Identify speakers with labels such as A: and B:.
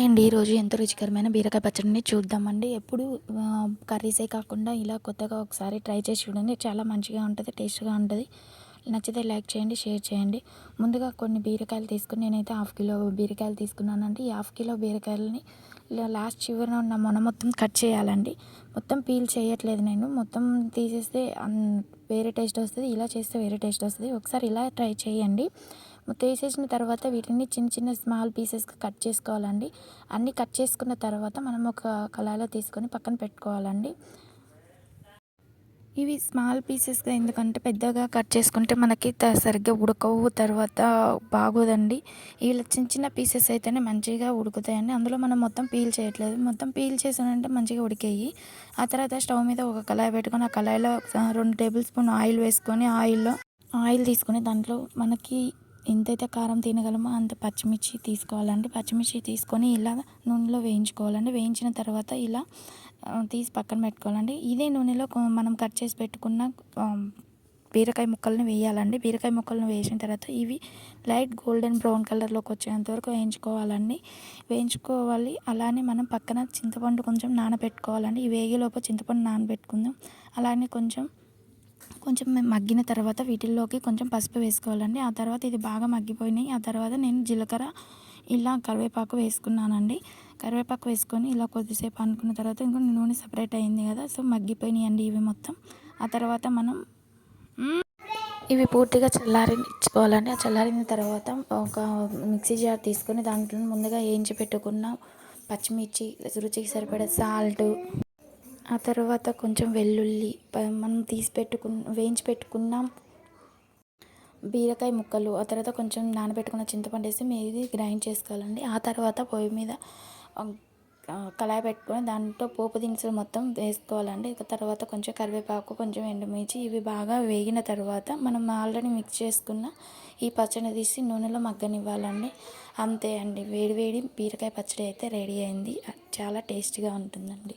A: Hi అండి ఈరోజు ఎంతో రుచికరమైన బీరకాయ పచ్చడిని చూద్దామండి. ఎప్పుడు కర్రీసే కాకుండా ఇలా కొత్తగా ఒకసారి ట్రై చేసి చూడండి. చాలా మంచిగా ఉంటుంది టేస్ట్గా ఉంటుంది. నచ్చితే లైక్ చేయండి షేర్ చేయండి. ముందుగా కొన్ని బీరకాయలు తీసుకుని నేనైతే హాఫ్ కిలో బీరకాయలు తీసుకున్నానండి. ఈ హాఫ్ కిలో బీరకాయలని లాస్ట్ చివరన ఉన్న మొన మొత్తం కట్ చేయాలండి. మొత్తం పీల్ చేయట్లేదు నేను. మొత్తం తీసేస్తే అన్- వేరే టేస్ట్ వస్తుంది. ఇలా చేస్తే వేరే టేస్ట్ వస్తుంది. ఒకసారి ఇలా ట్రై చేయండి. తీసేసిన తర్వాత వీటిని చిన్న చిన్న స్మాల్ పీసెస్గా కట్ చేసుకోవాలండి. అన్నీ కట్ చేసుకున్న తర్వాత మనం ఒక కళాయిలో తీసుకొని పక్కన పెట్టుకోవాలండి. ఇవి స్మాల్ పీసెస్గా ఎందుకంటే పెద్దగా కట్ చేసుకుంటే మనకి సరిగ్గా ఉడకవు తర్వాత బాగోదండి. ఇలా చిన్న చిన్న పీసెస్ అయితేనే మంచిగా ఉడుకుతాయండి. అందులో మనం మొత్తం పీల్ చేయట్లేదు. మొత్తం పీల్ చేసానంటే మంచిగా ఉడికేయి. ఆ తర్వాత స్టవ్ మీద ఒక కళాయి పెట్టుకొని ఆ కళాయిలో రెండు టేబుల్ స్పూన్ ఆయిల్ వేసుకొని ఆయిల్లో ఆయిల్ తీసుకొని దాంట్లో మనకి ఎంతైతే కారం తినగలమో అంత పచ్చిమిర్చి తీసుకోవాలండి. పచ్చిమిర్చి తీసుకొని ఇలా నూనెలో వేయించుకోవాలండి. వేయించిన తర్వాత ఇలా తీసి పక్కన పెట్టుకోవాలండి. ఇదే నూనెలో మనం కట్ చేసి పెట్టుకున్న బీరకాయ ముక్కల్ని వేయాలండి. బీరకాయ ముక్కలను వేసిన తర్వాత ఇవి లైట్ గోల్డెన్ బ్రౌన్ కలర్లోకి వచ్చేంత వరకు వేయించుకోవాలండి. వేయించుకోవాలి. అలానే మనం పక్కన చింతపండు కొంచెం నానబెట్టుకోవాలండి. ఈ వేగేలోపు చింతపండు నానబెట్టుకుందాం. అలానే కొంచెం కొంచెం మగ్గిన తర్వాత వీటిల్లోకి కొంచెం పసుపు వేసుకోవాలండి. ఆ తర్వాత ఇది బాగా మగ్గిపోయినాయి. ఆ తర్వాత నేను జీలకర్ర ఇలా కరివేపాకు వేసుకున్నానండి. కరివేపాకు వేసుకొని ఇలా కొద్దిసేపు అనుకున్న తర్వాత ఇంకా నూనె సపరేట్ అయింది కదా సో మగ్గిపోయినాయండి ఇవి మొత్తం. ఆ తర్వాత మనం ఇవి పూర్తిగా చల్లారించుకోవాలండి ఆ చల్లారిన తర్వాత ఒక మిక్సీ జార్ తీసుకొని దాంట్లో ముందుగా వేయించి పెట్టుకున్న పచ్చిమిర్చి రుచికి సరిపడే సాల్ట్ ఆ తర్వాత కొంచెం వెల్లుల్లి మనం తీసి పెట్టుకున్న వేయించి పెట్టుకున్న బీరకాయ ముక్కలు. ఆ తర్వాత కొంచెం నానబెట్టుకున్న చింతపండు వేసి మీది గ్రైండ్ చేసుకోవాలండి. ఆ తర్వాత పొయ్యి మీద కళాయి పెట్టుకొని దాంట్లో పోపు దినుసులు మొత్తం వేసుకోవాలండి. తర్వాత కొంచెం కరివేపాకు కొంచెం ఎండుమిర్చి ఇవి బాగా వేగిన తర్వాత మనం ఆల్రెడీ మిక్స్ చేసుకున్న ఈ పచ్చడి తీసి నూనెలో మగ్గనివ్వాలండి. అంతే అండి. వేడి వేడి బీరకాయ పచ్చడి అయితే రెడీ అయింది. చాలా టేస్టీగా ఉంటుందండి.